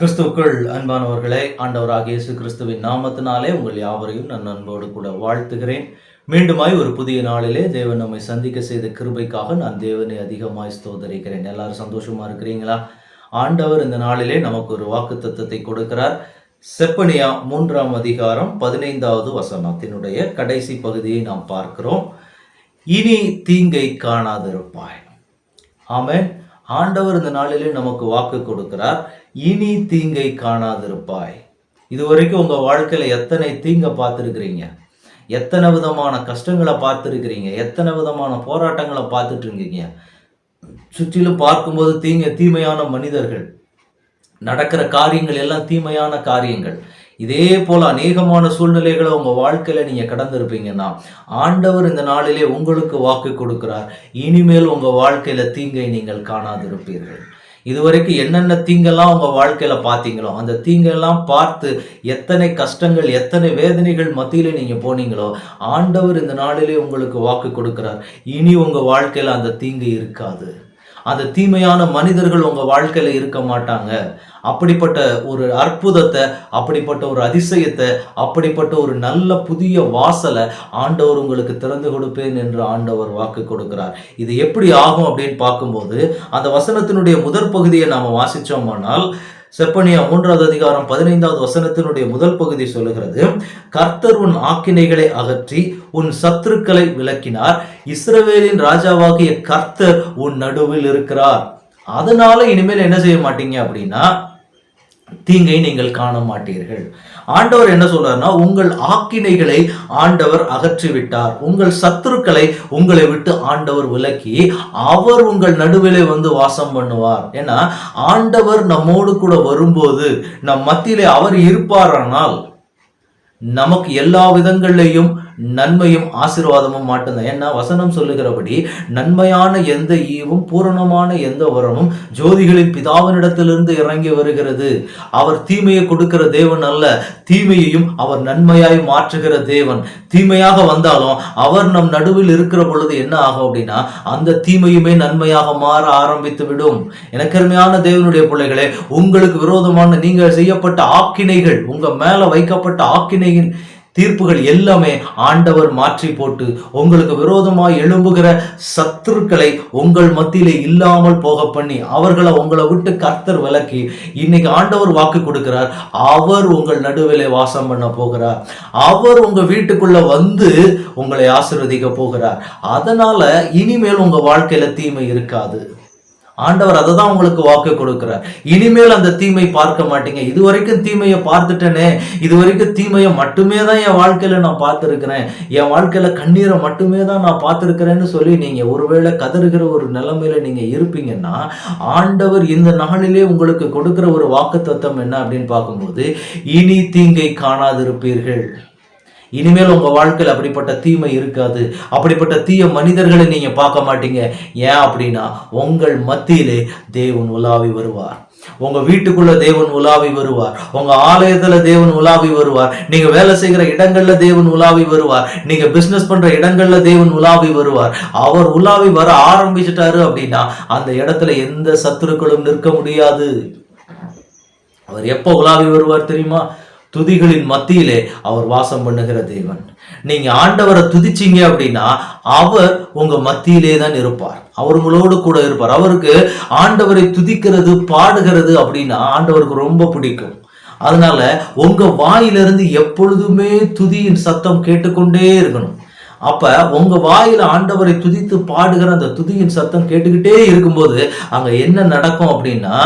கிறிஸ்துக்குள் அன்பானவர்களே ஆண்டவராக இயேசு கிறிஸ்துவின் நாமத்தினாலே உங்கள் யாவரையும் நான் அன்போடு கூட வாழ்த்துகிறேன். மீண்டுமாய் ஒரு புதிய நாளிலே தேவன் நம்மை சந்திக்க செய்த கிருபைக்காக நான் தேவனை அதிகமாய் ஸ்தோதரிக்கிறேன் எல்லாரும் சந்தோஷமா இருக்கிறீங்களா? ஆண்டவர் இந்த நாளிலே நமக்கு ஒரு வாக்கு தத்துவத்தை கொடுக்கிறார். செப்பனியா மூன்றாம் அதிகாரம் பதினைந்தாவது வசனத்தினுடைய கடைசி பகுதியை நாம் பார்க்கிறோம். இனி தீங்கை காணாதிருப்பாய். ஆமென். ஆண்டவர் இந்த நாளிலே நமக்கு வாக்கு கொடுக்கிறார். இனி தீங்கை காணாதிருப்பாய். இதுவரைக்கும் உங்க வாழ்க்கையில எத்தனை தீங்க பார்த்துருக்கிறீங்க? எத்தனை விதமான கஷ்டங்களை பார்த்துருக்குறீங்க? எத்தனை விதமான போராட்டங்களை பார்த்துட்டு இருக்கீங்க சுற்றிலும் பார்க்கும்போது தீங்க தீமையான மனிதர்கள். நடக்கிற காரியங்கள் எல்லாம் தீமையான காரியங்கள். இதே போல அநேகமான சூழ்நிலைகளை உங்க வாழ்க்கையில நீங்க கடந்திருப்பீங்கன்னா ஆண்டவர் இந்த நாளிலே உங்களுக்கு வாக்கு கொடுக்கிறார். இனிமேல் உங்க வாழ்க்கையில தீங்கை நீங்கள் காணாதிருப்பீர்கள். இதுவரைக்கும் என்னென்ன தீங்கெல்லாம் உங்கள் வாழ்க்கையில் பார்த்தீங்களோ அந்த தீங்கெல்லாம் பார்த்து எத்தனை கஷ்டங்கள் எத்தனை வேதனைகள் மத்தியில் நீங்கள் போனீங்களோ ஆண்டவர் இந்த நாளிலே உங்களுக்கு வாக்கு கொடுக்கிறார். இனி உங்கள் வாழ்க்கையில் அந்த தீங்கு இருக்காது. அந்த தீமையான மனிதர்கள் உங்கள் வாழ்க்கையில் இருக்க மாட்டாங்க. அப்படிப்பட்ட ஒரு அற்புதத்தை அப்படிப்பட்ட ஒரு அதிசயத்தை அப்படிப்பட்ட ஒரு நல்ல புதிய வாசலை ஆண்டவர் உங்களுக்கு திறந்து கொடுப்பேன் என்று ஆண்டவர் வாக்கு கொடுக்கிறார். இது எப்படி ஆகும் அப்படின்னு பார்க்கும்போது அந்த வசனத்தினுடைய முதற் பகுதியை நாம் வாசிச்சோமானால் செப்பனியா மூன்றாவது அதிகாரம் பதினைந்தாவது வசனத்தினுடைய முதல் பகுதி சொல்லுகிறது கர்த்தர் உன் ஆக்கினைகளை அகற்றி உன் சத்துருக்களை விளக்கினார். இஸ்ரவேலின் ராஜாவாகிய கர்த்தர் உன் நடுவில் இருக்கிறார். அதனால இனிமேல் என்ன செய்ய மாட்டீங்க அப்படின்னா தீங்கை நீங்கள் காண மாட்டீர்கள் ஆண்டவர் என்ன சொல்றாருன்னா உங்கள் ஆக்கினைகளை ஆண்டவர் அகற்றி விட்டார் உங்கள் சத்துருக்களை உங்களை விட்டு ஆண்டவர் விலக்கி அவர் உங்கள் நடுவிலே வந்து வாசம் பண்ணுவார். ஏன்னா ஆண்டவர் நம்மோடு கூட வரும்போது நம் மத்தியிலே அவர் இருப்பாரானால் நமக்கு எல்லா விதங்கள்லையும் நன்மையும் ஆசீர்வாதமும் மாட்டுதான் ஏன்னா வசனம் சொல்லுகிறபடி நன்மையான எந்த ஈவும் பூரணமான எந்த வரமும் ஜோதிகளின் பிதாவினிடத்திலிருந்து இறங்கி வருகிறது. அவர் தீமையை கொடுக்கிற தேவன் அல்ல தீமையையும் அவர் நன்மையாய் மாற்றுகிற தேவன். தீமையாக வந்தாலும் அவர் நம் நடுவில் இருக்கிற பொழுது என்ன ஆகும் அப்படின்னா அந்த தீமையுமே நன்மையாக மாற ஆரம்பித்து விடும். எனக்கருமையான தேவனுடைய பிள்ளைகளே உங்களுக்கு விரோதமான நீங்கள் செய்யப்பட்ட ஆக்கினைகள் உங்க மேல வைக்கப்பட்ட ஆக்கினையின் தீர்ப்புகள் எல்லாமே ஆண்டவர் மாற்றி போட்டு உங்களுக்கு விரோதமாக எழும்புகிற சத்துருக்களை உங்கள் மத்தியிலே இல்லாமல் போக பண்ணி அவர்களை உங்களை விட்டு கர்த்தர் விலக்கி இன்னைக்கு ஆண்டவர் வாக்கு கொடுக்கிறார். அவர் உங்கள் நடுவிலே வாசம் பண்ண போகிறார். அவர் உங்க வீட்டுக்குள்ள வந்து உங்களை ஆசிர்வதிக்க போகிறார். அதனால இனிமேல் உங்க வாழ்க்கையில தீமை இருக்காது. ஆண்டவர் அதை தான் உங்களுக்கு வாக்கு கொடுக்கிறார். இனிமேல் அந்த தீமை பார்க்க மாட்டீங்க. இது வரைக்கும் தீமையை பார்த்துட்டேனே. இது வரைக்கும் தீமையை மட்டுமே தான் என் வாழ்க்கையில நான் பார்த்துருக்கிறேன். என் வாழ்க்கையில கண்ணீரை மட்டுமே தான் நான் பார்த்துருக்கிறேன்னு சொல்லி நீங்க ஒருவேளை கதறுகிற ஒரு நிலைமையில நீங்க இருப்பீங்கன்னா ஆண்டவர் இந்த நாளிலே உங்களுக்கு கொடுக்குற ஒரு வாக்கு தத்துவம் என்ன அப்படின்னு பார்க்கும்போது இனி தீங்கை காணாதிருப்பீர்கள். இனிமேல் உங்க வாழ்க்கையில் அப்படிப்பட்ட தீமை இருக்காது. அப்படிப்பட்ட தீய மனிதர்களை நீங்க பார்க்க மாட்டீங்க. ஏன் அப்படின்னா உங்கள் மத்தியிலே தேவன் உலாவி வருவார். உங்க வீட்டுக்குள்ள தேவன் உலாவி வருவார். உங்க ஆலயத்துல தேவன் உலாவி வருவார். நீங்க வேலை செய்கிற இடங்கள்ல தேவன் உலாவி வருவார். நீங்க பிசினஸ் பண்ற இடங்கள்ல தேவன் உலாவி வருவார். அவர் உலாவி வர ஆரம்பிச்சிட்டாரு அப்படின்னா அந்த இடத்துல எந்த சத்துருக்களும் நிற்க முடியாது. அவர் எப்போ உலாவி வருவார் தெரியுமா? துதிகளின் மத்தியிலே அவர் வாசம் பண்ணுகிற தேவன். நீங்க ஆண்டவரை துதிச்சீங்க அப்படின்னா அவர் உங்க மத்தியிலே தான் இருப்பார். அவர் உங்களோடு கூட இருப்பார். அவருக்கு ஆண்டவரை துதிக்கிறது பாடுகிறது அப்படின்னா ஆண்டவருக்கு ரொம்ப பிடிக்கும். அதனால உங்க வாயிலிருந்து எப்பொழுதுமே துதியின் சத்தம் கேட்டுக்கொண்டே இருக்கணும். அப்ப உங்க வாயில ஆண்டவரை துதித்து பாடுகிற அந்த துதியின் சத்தம் கேட்டுக்கிட்டே இருக்கும்போது அங்க என்ன நடக்கும் அப்படின்னா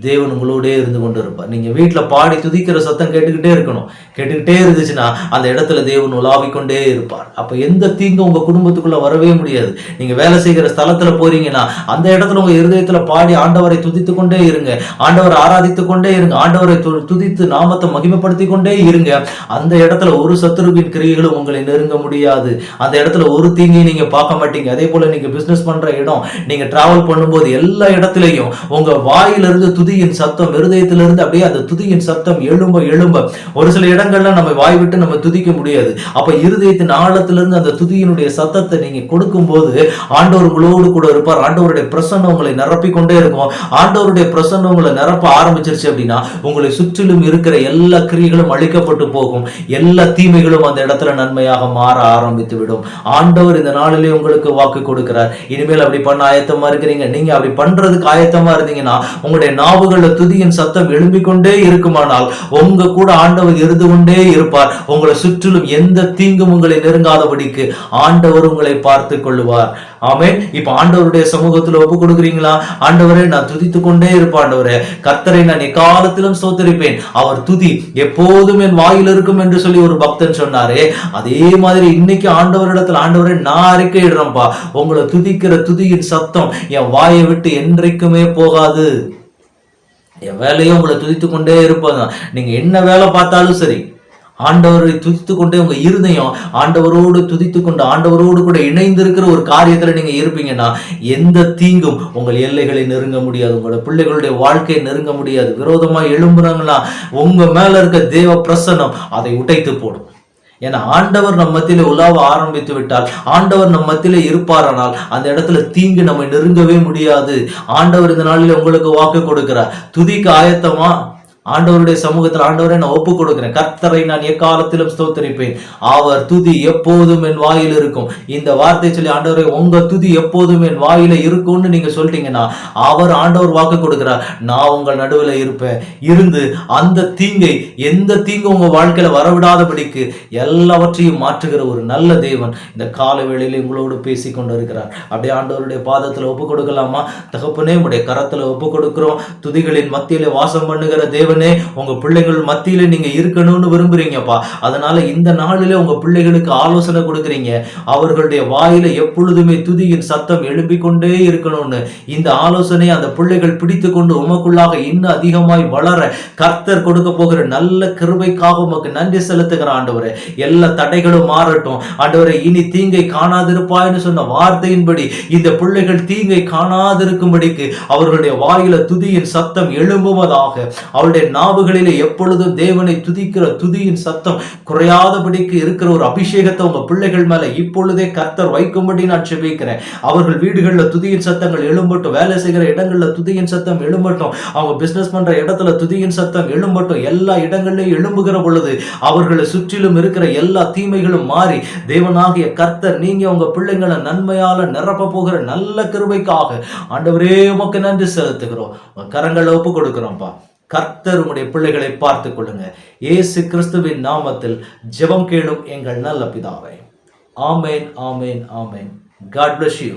தேவன் உங்களோடே இருந்து கொண்டு இருப்பார் நீங்க வீட்டில் பாடி துதிக்கிற சத்தம் கேட்டுக்கிட்டே இருக்கணும். கேட்டுக்கிட்டே இருந்துச்சுன்னா அந்த இடத்துல தேவன் உலாவிக்கொண்டே இருப்பார். அப்ப எந்த தீங்கும் உங்க குடும்பத்துக்குள்ள வரவே முடியாது. நீங்க வேலை செய்கிற ஸ்தலத்துல போறீங்கன்னா அந்த இடத்துல உங்க இருதயத்துல பாடி ஆண்டவரை துதித்து கொண்டே இருங்க. ஆண்டவரை ஆராதித்து கொண்டே இருங்க. ஆண்டவரை து- துதித்து நாமத்தை மகிமைப்படுத்தி கொண்டே இருங்க. அந்த இடத்துல ஒரு சத்துருவின் கிரியைகளும் உங்களை நெருங்க முடியாது. அந்த இடத்துல ஒரு தீங்கையும் நீங்க பார்க்க மாட்டீங்க. அதே போல நீங்க பிசினஸ் பண்ற இடம் நீங்க டிராவல் பண்ணும்போது எல்லா இடத்துலையும் உங்க வாயிலிருந்து துதியின் சத்தம் இருதயத்திலிருந்து அப்படியே அந்த துதியின் சத்தம் எழும்ப எழும்ப. ஒரு சில இடங்கள்ல நம்ம வாய் விட்டு நம்ம துதிக்க முடியாது. அப்ப இருதயத்தின் ஆழத்திலிருந்து அந்த துதியினுடைய சத்தத்தை நீங்க கொடுக்கும்போது ஆண்டவர் உங்களோடு கூட இருப்பார். ஆண்டவருடைய பிரசன்னம் உங்களை நிரப்பிக்கொண்டே இருக்கும். ஆண்டவருடைய பிரசன்னம் உங்களை நிரப்ப ஆரம்பிச்சிருச்சு அப்படின்னா உங்களை சுற்றிலும் இருக்கிற எல்லா கிரியைகளும் அழிக்கப்பட்டு போகும். எல்லா தீமைகளும் அந்த இடத்துல நன்மையாக மாற ஆரம்பித்து விடும். ஆண்டவர் இந்த நாளிலே உங்களுக்கு வாக்கு கொடுக்கிறார். இனிமேல் அப்படி பண்ண ஆயத்தமா இருக்கிறீங்க. நீங்க அப்படி பண்றதுக்கு ஆயத்தமா இருந்தீங்கன்னா உங்களுடைய நாவுகள துதியின் சத்தம் எழும்பிக் கொண்டே இருக்குமானால் உங்க கூட ஆண்டவர் இருந்து கொண்டே இருப்பார். உங்களை சுற்றிலும் எந்த தீங்கும் உங்களை நெருங்காதபடிக்கு ஆண்டவர் உங்களை பார்த்து கொள்ளுவார். ஆமே இப்ப ஆண்டவருடைய சமூகத்துல ஒப்பு கொடுக்குறீங்களா? ஆண்டவரே நான் துதித்து கொண்டே இருப்பேன் ஆண்டவரே. கர்த்தரை நான் எக்காலத்திலும் சோத்தரிப்பேன் அவர் துதி எப்போதும் என் வாயில் இருக்கும் என்று சொல்லி ஒரு பக்தன் சொன்னாரே. அதே மாதிரி இன்னைக்கு ஆண்டவரிடத்துல ஆண்டவரே நான் அறிக்கையிடுறேன்ப்பா உங்களை துதிக்கிற துதியின் சத்தம் என் வாயை விட்டு என்றைக்குமே போகாது. என் வேலையும் உங்களை துதித்து கொண்டே இருப்பது நீங்கள் என்ன வேலை பார்த்தாலும் சரி ஆண்டவரை துதித்து கொண்டே உங்க இருதயம் ஆண்டவரோடு துதித்து கொண்டு ஆண்டவரோடு கூட இணைந்து இருக்கிற ஒரு காரியத்துல நீங்க இருப்பீங்கன்னா எந்த தீங்கும் உங்கள் எல்லைகளை நெருங்க முடியாது உங்களோட பிள்ளைகளுடைய வாழ்க்கையை நெருங்க முடியாது. விரோதமா எழும்புறாங்களா? உங்க மேல இருக்க தேவ பிரசன்னம் அதை உடைத்து போடும். ஏன்னா ஆண்டவர் நம் மத்தியில உலாவ ஆரம்பித்து விட்டால் ஆண்டவர் நம் மத்தியில இருப்பாரானால் அந்த இடத்துல தீங்கு நம்மை நெருங்கவே முடியாது. ஆண்டவர் இந்த நாளில் உங்களுக்கு வாக்கு கொடுக்கிறார். துதிக்கு ஆயத்தமா? ஆண்டவருடைய சமூகத்தில் ஆண்டவரை நான் ஒப்பு கொடுக்கிறேன் கர்த்தரை நான் எக்காலத்திலும் ஸ்தோத்தரிப்பேன். அவர் துதி எப்போதும் என் வாயில் இருக்கும். இந்த வார்த்தை சொல்லி ஆண்டவரை உங்க துதி எப்போதும் என் வாயில இருக்கும்னு நீங்க சொல்லிட்டீங்கன்னா அவர் ஆண்டவர் வாக்கு கொடுக்கிறார். நான் உங்கள் நடுவில் இருப்பேன். இருந்து அந்த தீங்கை எந்த தீங்கு உங்க வாழ்க்கையில வரவிடாதபடிக்கு எல்லாவற்றையும் மாற்றுகிற ஒரு நல்ல தேவன் இந்த கால வேளையில உங்களோடு பேசி கொண்டு இருக்கிறார் அப்படியே ஆண்டவருடைய பாதத்துல ஒப்பு கொடுக்கலாமா தகப்பனே உடைய கரத்துல ஒப்பு கொடுக்கிறோம் துதிகளின் மத்தியில வாசம் பண்ணுகிற தேவன் உங்க பிள்ளைகள் மத்தியில நீங்க இருக்கணும்னு விரும்புறீங்கப்பா. அதனால இந்த நாளிலே உங்க பிள்ளைகளுக்கு ஆலோசனை கொடுக்குறீங்க. அவர்களுடைய வாயில எப்பொழுதுமே துதியின் சத்தம் எழும்பிக்கொண்டே இருக்கணும்னு. இந்த ஆலோசனை அந்த பிள்ளைகள் பிடித்து கொண்டு உமக்குள்ளாக இன்னும் அதிகமாய் வளர கர்த்தர் கொடுக்க போகிற நல்ல கிருபைக்காக உமக்கு நன்றி செலுத்துகிற ஆண்டவரே. எல்லா தடைகளும் மாறட்டும். ஆண்டவரை இனி தீங்கை காணாதிருப்பாய்னு சொன்ன வார்த்தையின்படி இந்த பிள்ளைகள் தீங்கை காணாதிருக்கும்படிக்கு அவர்களுடைய வாயில துதியின் சத்தம் எழும்புவதாக அவருடைய நாவுகளிலே எப்பொழுதும் தேவனை துதிக்கிற துதியின் சத்தம் குறையாதபடிக்கு இருக்கிற ஒரு அபிஷேகத்தை உங்க பிள்ளைகள் மேல இப்பொழுதே கர்த்தர் வைக்கும்படி நான் செபிக்கிறேன். அவர்கள் வீடுகளில் துதியின் சத்தங்கள் எழும்பட்டும் வேலை செய்கிற இடங்களில் துதியின் சத்தம் எழும்பட்டும் அவங்க பிசினஸ் பண்ற இடத்துல துதியின் சத்தம் எழும்பட்டும் எல்லா இடங்கள்லையும் எழும்புகிற பொழுது அவர்களை சுற்றிலும் இருக்கிற எல்லா தீமைகளும் மாறி தேவனாகிய கர்த்தர் நீங்க உங்க பிள்ளைங்களை நன்மையால நிரப்ப போகிற நல்ல கிருபைக்காக ஆண்டவரே உமக்கு நன்றி செலுத்துகிறோம். கரங்களை ஒப்பு கொடுக்குறோம்ப்பா. கர்த்தர் உடைய பிள்ளைகளை பார்த்து கொள்ளுங்க. இயேசு கிறிஸ்துவின் நாமத்தில் ஜெபம் கேளும் எங்கள் நல்ல பிதாவை. Amen amen amen. God bless you